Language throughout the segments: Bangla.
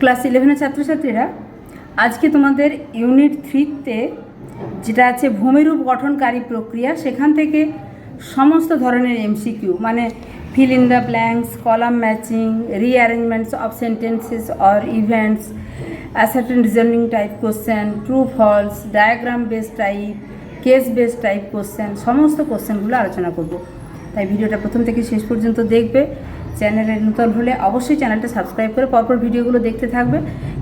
ক্লাস ইলেভেনের ছাত্রছাত্রীরা, আজকে তোমাদের ইউনিট থ্রিতে যেটা আছে ভূমিরূপ গঠনকারী প্রক্রিয়া, সেখান থেকে সমস্ত ধরনের এমসিকিউ মানে fill in the blanks column matching rearrangements of sentences or events assertion reasoning type question true false diagram base type case base type question সমস্ত কোশ্চেনগুলো আলোচনা করব। তাই ভিডিওটা প্রথম থেকে শেষ পর্যন্ত দেখবে। চ্যানেলে নূতন হলে অবশ্যই চ্যানেলটা সাবস্ক্রাইব করে পরপর ভিডিওগুলো দেখতে থাকবে।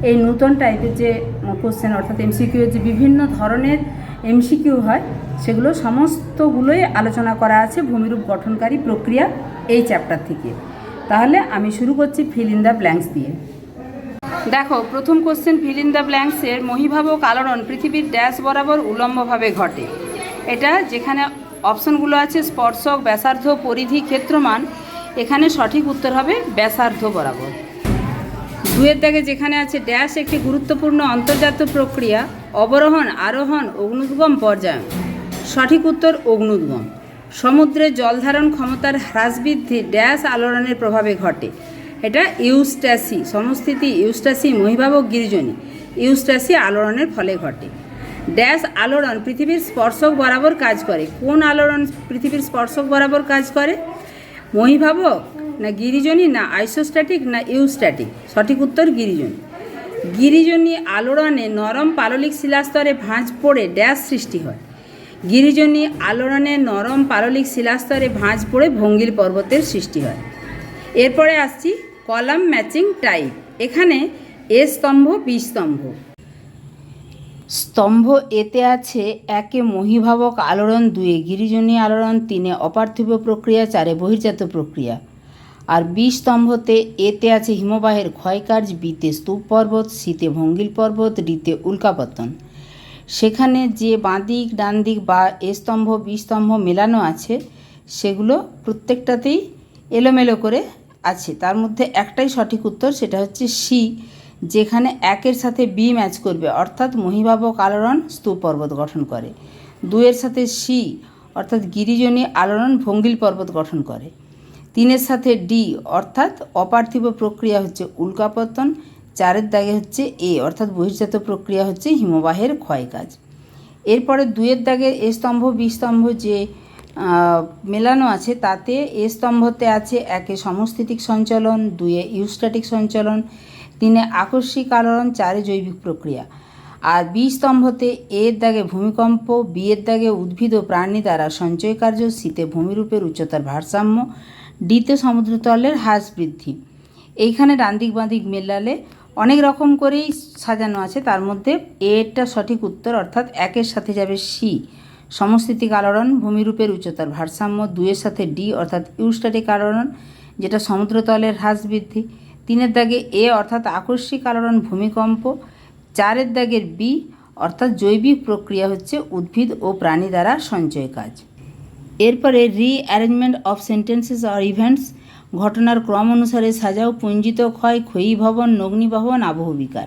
এই নূতন টাইপের যে কোশ্চেন অর্থাৎ এমসিকিউ যে বিভিন্ন ধরনের এমসিকিউ হয়, সেগুলো সমস্তগুলোই আলোচনা করা আছে ভূমিরূপ গঠনকারী প্রক্রিয়া এই চ্যাপ্টার থেকে। তাহলে আমি শুরু করছি ফিল ইন দ্য ব্ল্যাঙ্কস দিয়ে। দেখো, প্রথম কোশ্চেন ফিল ইন দ্য ব্ল্যাঙ্কসের মহিভাবক আলোড়ন পৃথিবীর ড্যাশ বরাবর উলম্বভাবে ঘটে। এটা যেখানে অপশনগুলো আছে, স্পর্শক, ব্যাসার্ধ, পরিধি, ক্ষেত্রমান এখানে সঠিক উত্তর হবে ব্যাসার্ধ বরাবর। দুয়ের দাগে যেখানে আছে ড্যাশ, একটি গুরুত্বপূর্ণ অন্তর্জাত প্রক্রিয়া, অবরোহণ, আরোহণ, অগ্নুদ্গম পর্যায় সঠিক উত্তর, অগ্নুদ্গম। সমুদ্রে জলধারণ ক্ষমতার হ্রাস বৃদ্ধি ড্যাশ আলোড়নের প্রভাবে ঘটে। এটা ইউস্ট্যাসি সমস্থিতি ইউস্ট্যাসি মহিভাবক গিরিজনী। ইউস্ট্যাসি আলোড়নের ফলে ঘটে। ড্যাশ আলোড়ন পৃথিবীর স্পর্শক বরাবর কাজ করে। কোন আলোড়ন পৃথিবীর স্পর্শক বরাবর কাজ করে? মহিভাবক না গিরিজনী না আইসোস্ট্যাটিক না ইউস্ট্যাটিক সঠিক উত্তর গিরিজনী। গিরিজনী আলোড়নে নরম পাললিক শিলাস্তরে ভাঁজ পড়ে ড্যাশ সৃষ্টি হয়। গিরিজনী আলোড়নে নরম পাললিক শিলাস্তরে ভাঁজ পড়ে ভঙ্গিল পর্বতের সৃষ্টি হয়। এরপরে আসছি কলাম ম্যাচিং টাইপ। এখানে এ স্তম্ভ, বি স্তম্ভ। স্তম্ভ এতে আছে একে মহিভাবক আলোড়ন, দুয়ে গিরিজনী আলোড়ন, তিনে অপার্থিব প্রক্রিয়া, চারে বহির্জাত প্রক্রিয়া। আর বি স্তম্ভতে এতে আছে হিমবাহের ক্ষয়কার্য, বিতে স্তূপ পর্বত শীতে ভঙ্গিল পর্বত, ডিতে উল্কাপতন সেখানে যে বাঁদিক ডান দিক বা এ স্তম্ভ স্তম্ভ মেলানো আছে, সেগুলো প্রত্যেকটাতেই এলোমেলো করে আছে। তার মধ্যে একটাই সঠিক উত্তর, সেটা হচ্ছে সি। যেখানে একের সাথে বি ম্যাচ করবে, অর্থাৎ মহিভাবক আলোড়ন স্তূপ পর্বত গঠন করে। দুয়ের সাথে সি, অর্থাৎ গিরিজনী আলোড়ন ভঙ্গিল পর্বত গঠন করে। তিনের সাথে ডি, অর্থাৎ অপার্থিব প্রক্রিয়া হচ্ছে উল্কাপতন চারের দাগে হচ্ছে এ, অর্থাৎ বহির্জাত প্রক্রিয়া হচ্ছে হিমবাহের ক্ষয়কাজ। এরপরে দুয়ের দাগে এ স্তম্ভ, বি স্তম্ভ যে মেলানো আছে, তাতে এ স্তম্ভতে আছে একে সমস্থিতিক সঞ্চালন দুয়ে ইউস্ট্যাটিক সঞ্চালন তিনে আকস্মিক আলোড়ন, চারে জৈবিক প্রক্রিয়া। আর বি স্তম্ভতে এর দাগে ভূমিকম্প, বি এর দাগে উদ্ভিদ ও প্রাণী দ্বারা সঞ্চয় কার্য শীতে ভূমিরূপের উচ্চতার ভারসাম্য, ডিতে সমুদ্রতলের হ্রাস বৃদ্ধি। এইখানে ডান দিক বাঁ দিক মেলালে অনেক রকম করেই সাজানো আছে, তার মধ্যে এরটা সঠিক উত্তর, অর্থাৎ একের সাথে যাবে সি। সমস্থিতিক আলোড়ন, ভূমিরূপের উচ্চতার ভারসাম্য, দুইয়ের সাথে ডি, অর্থাৎ ইউস্ট্যাটিক আলোড়ন, যেটা সমুদ্রতলের হ্রাস বৃদ্ধি। তিনের দাগে এ অর্থাৎ আকস্মিক আলোড়ন ভূমিকম্প, চারের দাগের বি অর্থাৎ জৈবিক প্রক্রিয়া হচ্ছে উদ্ভিদ ও প্রাণী দ্বারা সঞ্চয় কাজ। এরপরে rearrangement of sentences or events ঘটনার ক্রম অনুসারে সাজাও পুঞ্জিত ক্ষয়, ক্ষয়ী ভবন নগ্নিভবন আবহবিকার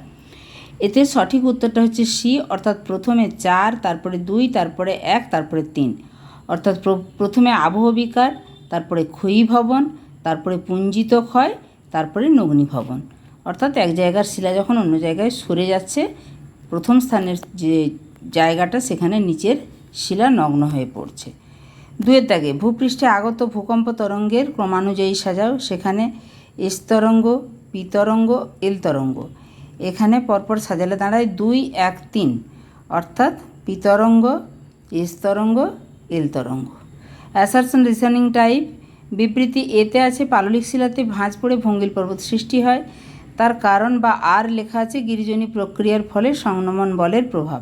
এতে সঠিক উত্তরটা হচ্ছে সি অর্থাৎ প্রথমে চার, তারপরে দুই, তারপরে এক, তারপরে তিন। অর্থাৎ প্র- প্রথমে আবহবিকার তারপরে ক্ষয়ী ভবন, তারপরে পুঞ্জিত ক্ষয় তারপরে নগ্নিভবন অর্থাৎ এক জায়গার শিলা যখন অন্য জায়গায় সরে যাচ্ছে, প্রথম স্থানের যে জায়গাটা সেখানে নিচের শিলা নগ্ন হয়ে পড়ছে। দুয়ের দাগে, ভূপৃষ্ঠে আগত ভূকম্প তরঙ্গের ক্রমানুযায়ী সাজাও, সেখানে এস তরঙ্গ, পি তরঙ্গ, এল তরঙ্গ। এখানে পরপর সাজালে দাঁড়ায় দুই, এক, তিন। অর্থাৎ পি তরঙ্গ, এস তরঙ্গ, এল তরঙ্গ। অ্যাসারশন রিসনিং টাইপ বিবৃতি এতে আছে, পাললিক শিলাতে ভাঁজ পড়ে ভঙ্গিল পর্বত সৃষ্টি হয়। তার কারণ বা আর লেখা আছে গিরিজনী প্রক্রিয়ার ফলে সংনমন বলের প্রভাব।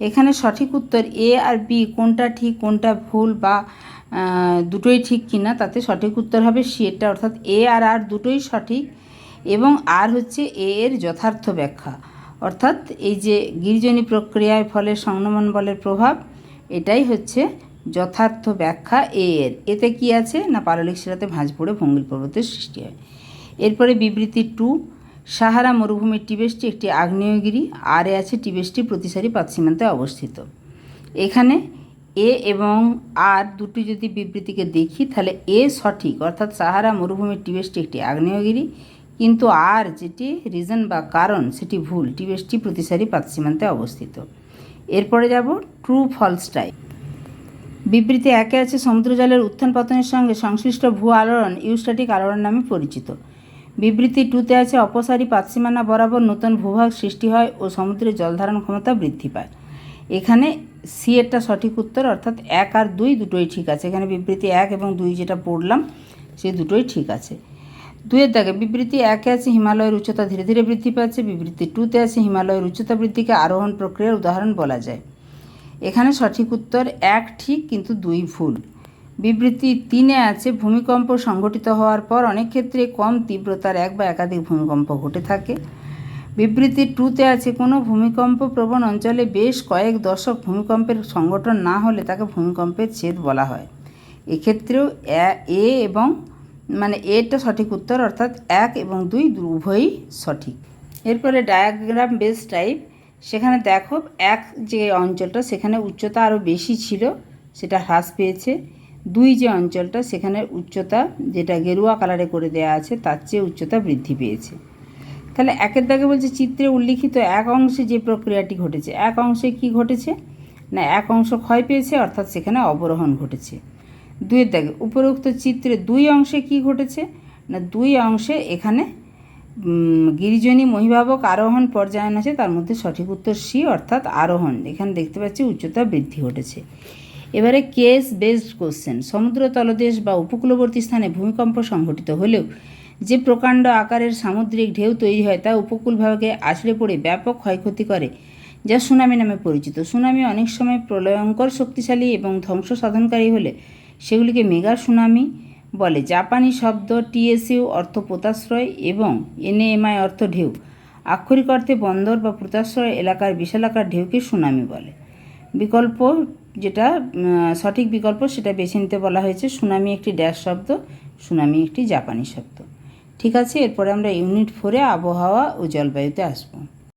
এখানে সঠিক উত্তর এ আর বি, কোনটা ঠিক, কোনটা ভুল বা দুটোই ঠিক কিনা তাতে সঠিক উত্তর হবে সি এটা অর্থাৎ এ আর আর দুটোই সঠিক এবং আর হচ্ছে এ এর যথার্থ ব্যাখ্যা। অর্থাৎ এই যে গিরিজনী প্রক্রিয়ার ফলে সংনমন বলের প্রভাব, এটাই হচ্ছে যথার্থ ব্যাখ্যা এ এর। এতে কি আছে? না পাললিক শিলাতে ভাঁজ পড়ে ভঙ্গিল পর্বতের সৃষ্টি হয়। এরপরে বিবৃতি টু, সাহারা মরুভূমির টিবেসটি একটি আগ্নেয়গিরি, আর আছে টিবেসটি প্রতিসারী পাত সীমান্তে অবস্থিত। এখানে এ এবং আর দুটি যদি বিবৃতিকে দেখি, তাহলে এ সঠিক, অর্থাৎ সাহারা মরুভূমির টিবেসটি একটি আগ্নেয়গিরি, কিন্তু আর যেটি রিজন বা কারণ, সেটি ভুল টিবেসটি প্রতিসারী পাতসীমান্তে অবস্থিত। এরপরে যাব ট্রু ফলস টাইপ। বিবৃতি একে আছে সমুদ্র জলের উত্থান পতনের সঙ্গে সংশ্লিষ্ট ভূ আলোড়ন, ইউস্ট্যাটিক আলোড়ন নামে পরিচিত। বিবৃতি টুতে আছে অপসারী পাতসীমানা বরাবর নতুন ভূভাগ সৃষ্টি হয় ও সমুদ্রের জলধারণ ক্ষমতা বৃদ্ধি পায়। এখানে সি এরটা সঠিক উত্তর, অর্থাৎ এক আর দুই দুটোই ঠিক আছে। এখানে বিবৃতি এক এবং দুই যেটা পড়লাম, সে দুটোই ঠিক আছে। দুইয়ের দাগে বিবৃতি একে আছে হিমালয়ের উচ্চতা ধীরে ধীরে বৃদ্ধি পাচ্ছে। বিবৃতি টুতে আছে হিমালয়ের উচ্চতা বৃদ্ধিকে আরোহণ প্রক্রিয়ার উদাহরণ বলা যায়। এখানে সঠিক উত্তর এক, ঠিক, কিন্তু দুই ভুল। বিবৃতি তিনে আছে, ভূমিকম্প সংঘটিত হওয়ার পর অনেক ক্ষেত্রে কম তীব্রতার এক বা একাধিক ভূমিকম্প ঘটে থাকে। বিবৃতি টুতে আছে, কোনো ভূমিকম্প প্রবণ অঞ্চলে বেশ কয়েক দশক ভূমিকম্পের সংগঠন না হলে তাকে ভূমিকম্পের ছেদ বলা হয়। এক্ষেত্রেও এ- এবং মানে এটা সঠিক উত্তর অর্থাৎ এক এবং দুই উভয়ই সঠিক। এরপরে ডায়াগ্রাম বেস টাইপ সেখানে দেখো এক যে অঞ্চলটা সেখানে উচ্চতা আরও বেশি ছিল, সেটা হ্রাস পেয়েছে। দুই যে অঞ্চলটা সেখানে উচ্চতা যেটা গেরুয়া কালারে করে দেওয়া আছে, তার চেয়ে উচ্চতা বৃদ্ধি পেয়েছে। তাহলে একের দাগে বলছে চিত্রে উল্লিখিত এক অংশে যে প্রক্রিয়াটি ঘটেছে, এক অংশে কি ঘটেছে? না, এক অংশ ক্ষয় পেয়েছে, অর্থাৎ সেখানে অবরোহণ ঘটেছে। দুইয়ের দাগে, উপরোক্ত চিত্রে দুই অংশে কি ঘটেছে? না, দুই অংশে এখানে গিরিজনী মহিভাবক আরোহণ পর্যায়ন আছে, তার মধ্যে সঠিক উত্তর সি, অর্থাৎ আরোহণ। এখানে দেখতে পাচ্ছি উচ্চতা বৃদ্ধি ঘটেছে। এবারে কেস বেসড কোশ্চেন, সমুদ্র তলদেশ বা উপকূলবর্তী স্থানে ভূমিকম্প সংঘটিত হলেও যে প্রকাণ্ড আকারের সামুদ্রিক ঢেউ তৈরি হয়, তা উপকূলভাগে আছড়ে পড়ে ব্যাপক ক্ষয়ক্ষতি করে, যা সুনামি নামে পরিচিত। সুনামি অনেক সময় প্রলয়ঙ্কর শক্তিশালী এবং ধ্বংস সাধনকারী হলে সেগুলিকে মেগা সুনামি বলে, জাপানি শব্দ টিএসইউ, অর্থ পোতাশ্রয় এবং এনএএমআই অর্থ ঢেউ। আক্ষরিক অর্থে বন্দর বা পোতাশ্রয় এলাকার বিশালাকার ঢেউকে সুনামি বলে। বিকল্প যেটা সঠিক বিকল্প সেটা বেছে নিতে বলা হয়েছে, সুনামি একটি ড্যাশ শব্দ, সুনামি একটি জাপানি শব্দ। ঠিক আছে, এরপরে আমরা ইউনিট ফোরে আবহাওয়া ও জলবায়ুতে আসব।